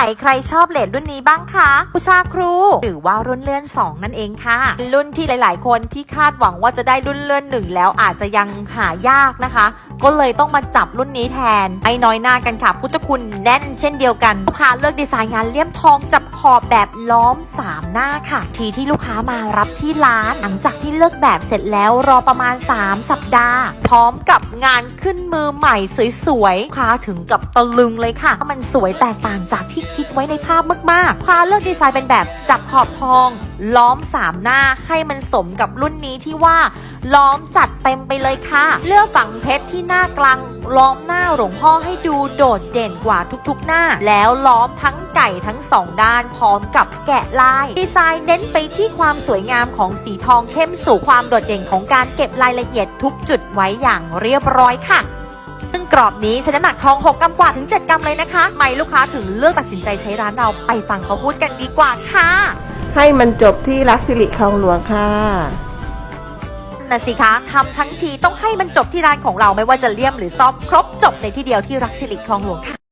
ไหนใครชอบเลดรุ่นนี้บ้างคะผู้ชาครู หรือว่ารุ่นเลื่อน 2 นั่นเองค่ะ รุ่นที่หลาย ๆ คนที่คาดหวังว่าจะได้รุ่นเลื่อนหนึ่งแล้วอาจจะยังหายากนะคะก็เลยต้องมาจับรุ่นนี้แทนไอ้น้อยหน้ากันค่ะ พุทธคุณแน่นเช่นเดียวกัน ลูกค้าเลือกดีไซน์งานเลี่ยมทองจับขอบแบบล้อม 3 หน้าค่ะ ทีที่ลูกค้ามารับที่ร้าน หลังจากที่เลือกแบบเสร็จแล้วรอประมาณ 3 สัปดาห์ พร้อมกับงานขึ้นมือใหม่สวยๆ ลูกค้าถึงกับตะลึงเลยค่ะ มันสวยแตกต่างจากที่คิดไว้ในภาพมากๆลูกค้าเลือกดีไซน์เป็นแบบจับขอบทอง ล้อม 3 หน้าให้มันสมกับรุ่นนี้ที่ว่า ล้อมจัดเต็มไปเลยค่ะ เลือกฝังเพชรที่หน้ากลางล้อมหน้าหลวงพ่อให้ดูโดดเด่นกว่าทุกๆหน้า แล้วล้อมทั้งไก่ทั้งสองด้านพร้อมกับแกะลาย ดีไซน์เน้นไปที่ความสวยงามของสีทองเข้มสู่ความโดดเด่นของการเก็บรายละเอียดทุกจุดไว้อย่างเรียบร้อยค่ะ รอบนี้ใช้น้ำหนักทอง 6กรัมกว่าถึง 7กรัมเลยนะคะ ไม่ลูกค้าถึงเลือกตัดสินใจใช้ร้านเราไปฟังเขาพูดกันดีกว่าค่ะ ให้มันจบที่รักสิริคลองหลวงค่ะ นะสิคะทำทั้งทีต้องให้มันจบที่ร้านของเราไม่ว่าจะเลี่ยมหรือซ่อมครบจบในที่เดียวที่รักสิริคลองหลวงค่ะ